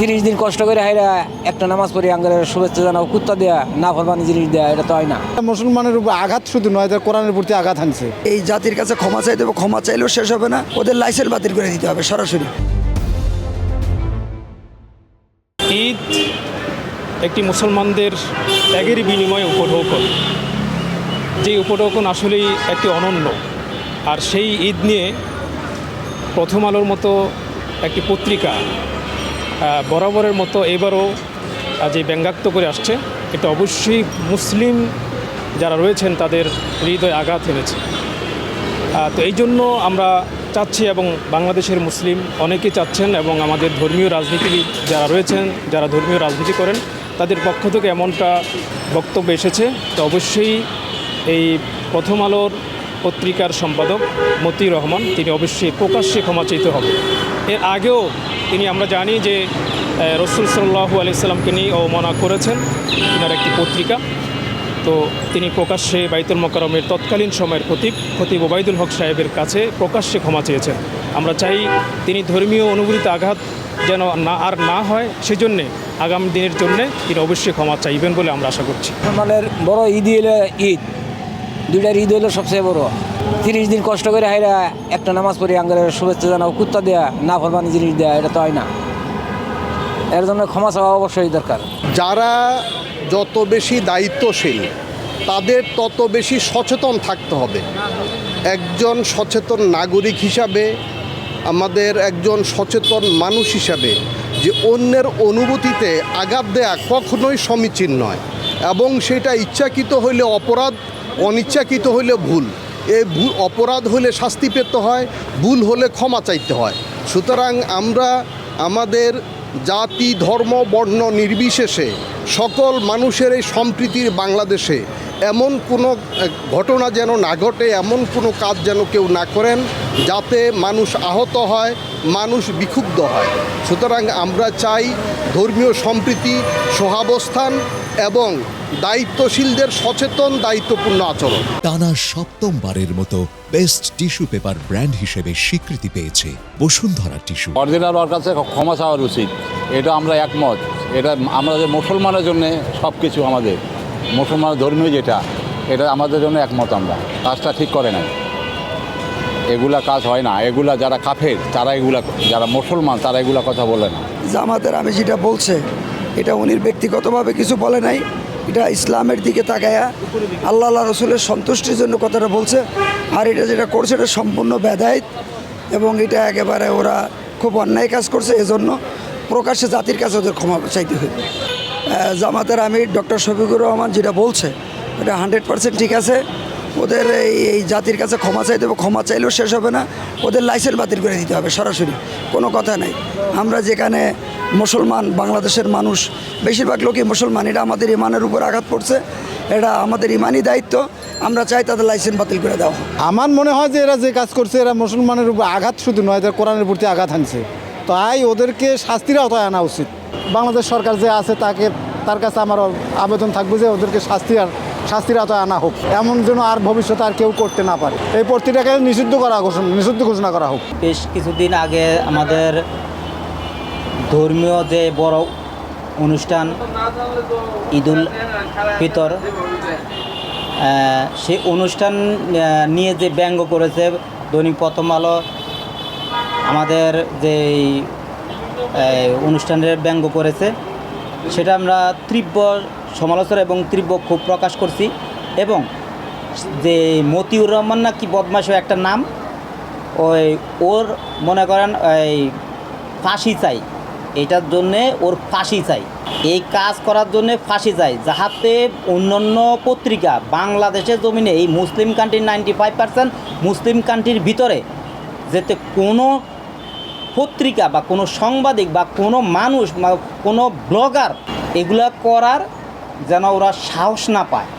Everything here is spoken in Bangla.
তিরিশ দিন কষ্ট করে হাইরা একটা নামাজ পড়ি আঙ্গারের শুভেচ্ছা জানাও কুত্তা দেয়া না ফরমানি জিনিস দেয়া এটা তো হয় না। মুসলমানের উপর আঘাত শুধু নয় তার কোরআনের প্রতি আঘাত হানছে। এই জাতির কাছে ক্ষমা চাইতে হবে ক্ষমা চাইলেও শেষ হবে না ওদের লাইসেন্স বাতিল করে দিতে হবে সরাসরি। ঈদ একটি মুসলমানদের ত্যাগের বিনিময়ে উপঢৌকন। যে উপঢৌকন আসলেই একটি অনন্য। আর সেই ঈদ নিয়ে প্রথম আলোর মতো একটি পত্রিকা বরাবরের মতো এবারও যে ব্যঙ্গাক্ত করে আসছে, এটা অবশ্যই মুসলিম যারা রয়েছেন তাদের হৃদয় আঘাত এনেছে। তো এই জন্য আমরা চাচ্ছি এবং বাংলাদেশের মুসলিম অনেকেই চাচ্ছেন এবং আমাদের ধর্মীয় রাজনীতিবিদ যারা রয়েছেন, যারা ধর্মীয় রাজনীতি করেন, তাদের পক্ষ থেকে এমনটা বক্তব্য এসেছে। তো অবশ্যই এই প্রথম আলোর পত্রিকার সম্পাদক মতি রহমান, তিনি অবশ্যই প্রকাশ্যে ক্ষমা চাইতে হবে। এর আগেও তিনি, আমরা জানি যে রসুল সাল্লাহু আলাইসাল্লামকে নিয়ে অবমাননা করেছেন। তিনার একটি পত্রিকা। তো তিনি প্রকাশ্যে বাইতুল মোকারমের তৎকালীন সময়ের খতিব খতিব ওবায়দুল হক সাহেবের কাছে প্রকাশ্যে ক্ষমা চেয়েছেন। আমরা চাই তিনি ধর্মীয় অনুভূতিতে আঘাত যেন না, আর না হয়, সেজন্যে, আগামী দিনের জন্যে তিনি অবশ্যই ক্ষমা চাইবেন বলে আমরা আশা করছি। মুসলমানের বড় ঈদ ঈদ। দুইটার ঈদ হইল সবচেয়ে বড়। তিরিশ দিন কষ্ট করে হাইরা একটা নামাজ পড়ি আঙ্গারের শুভেচ্ছা জানাও, কুত্তা দেয়া না ফরমানি জিনিস দেয়া, এটা তো হয় না। এর জন্য ক্ষমা চাওয়া অবশ্যই দরকার। যারা যত বেশি দায়িত্বশীল, তাদের তত বেশি সচেতন থাকতে হবে। একজন সচেতন নাগরিক হিসাবে, আমাদের একজন সচেতন মানুষ হিসাবে যে অন্যের অনুভূতিতে আঘাত দেয়া কখনোই সমীচীন নয়। এবং সেটা ইচ্ছাকৃত হইলে অপরাধ অনিচ্ছাকৃত হইলে ভুল। এই ভুল অপরাধ হলে শাস্তি পেতে হয়, ভুল হলে ক্ষমা চাইতে হয়। সুতরাং আমরা আমাদের জাতি, ধর্ম, বর্ণ নির্বিশেষে সকল মানুষের এই সম্প্রীতির বাংলাদেশে এমন কোনো ঘটনা যেন না ঘটে, এমন কোনো কাজ যেন কেউ না করেন যাতে মানুষ আহত হয়, মানুষ বিক্ষুব্ধ হয়। সুতরাং আমরা চাই ধর্মীয় সম্প্রীতি, সহাবস্থান এবং দায়িত্বশীলদের সচেতন দায়িত্বপূর্ণ আচরণ। টানা সপ্তমবারের মতো বেস্ট টিস্যু পেপার ব্র্যান্ড হিসেবে স্বীকৃতি পেয়েছে বসুন্ধরা টিস্যু। অরিজিনাল ওর কাছে ক্ষমা চাওয়ার উচিত। এটা আমরা একমত। এটা আমাদের মুসলমানের জন্য সব কিছু আমাদের মুসলমান ধর্মীয় যেটা এটা আমাদের জন্য একমত আমরা। কাজটা ঠিক করে নাই। এগুলা কাজ হয় না। এগুলা যারা কাফের তারা এগুলা যারা মুসলমান তারা এগুলা কথা বলে না। জামাতের আমি যেটা বলছে এটা উনি ব্যক্তিগতভাবে কিছু বলে নাই, এটা ইসলামের দিকে তাকায়া আল্লাহ আল্লাহ রসুলের সন্তুষ্টির জন্য কথাটা বলছে। আর এটা যেটা করছে এটা সম্পূর্ণ বেদায়ত এবং এটা একেবারে ওরা খুব অন্যায় কাজ করছে, এজন্য প্রকাশ্যে জাতির কাছে ওদের ক্ষমা চাইতে হবে। জামাতের আমির ডক্টর শফিকুর রহমান যেটা বলছে, এটা হান্ড্রেড পার্সেন্ট ঠিক আছে। ওদের এই এই জাতির কাছে ক্ষমা চাইতে হবে, ক্ষমা চাইলেও শেষ হবে না। ওদের লাইসেন্স বাতিল করে দিতে হবে, সরাসরি। কোনো কথা নাই। আমরা যেখানে মুসলমান বাংলাদেশের মানুষ বেশিরভাগ লোকই মুসলমান। এটা আমাদের ইমানের উপর আঘাত পড়ছে এটা আমাদের ইমানই দায়িত্ব। আমরা চাই তাদের লাইসেন্স বাতিল করে দেওয়া আমার মনে হয় যে এরা যে কাজ করছে এরা মুসলমানের উপর আঘাত শুধু নয় তার কোরআনের প্রতি আঘাত হানছে। তাই ওদেরকে শাস্তির আওতায় আনা উচিত। বাংলাদেশ সরকার যে আছে তাকে তার কাছে আমার আবেদন থাকবে যে ওদেরকে শাস্তি আর শাস্তির আওতায় আনা হোক। এমন যেন আর ভবিষ্যতে আর কেউ করতে না পারে। এই পত্রিকাকে নিষিদ্ধ করা ঘোষণা নিষিদ্ধ ঘোষণা করা হোক। বেশ কিছুদিন আগে আমাদের ধর্মীয় যে বড় অনুষ্ঠান ঈদুল ফিতর সেই অনুষ্ঠান নিয়ে যে ব্যঙ্গ করেছে দৈনিক প্রথম আলো, আমাদের যে অনুষ্ঠানের ব্যঙ্গ করেছে, সেটা আমরা তীব্র সমালোচনা এবং তীব্র ক্ষোভ প্রকাশ করছি এবং যে মতিউর রহমান না কি বদমাশ একটা নাম, ওই ওর মনে করেন ওই ফাঁসি চাই। এটার জন্যে ওর ফাঁসি চাই। এই কাজ করার জন্যে ফাঁসি চাই, যাহাতে অন্যান্য পত্রিকা, বাংলাদেশের জমিনে এই মুসলিম কান্ট্রির নাইনটি ফাইভ পার্সেন্ট মুসলিম কান্ট্রির ভিতরে যাতে কোনো পত্রিকা বা কোনো সাংবাদিক বা কোনো মানুষ বা কোনো ব্লগার এগুলা করার যেন ওরা সাহস না পায়।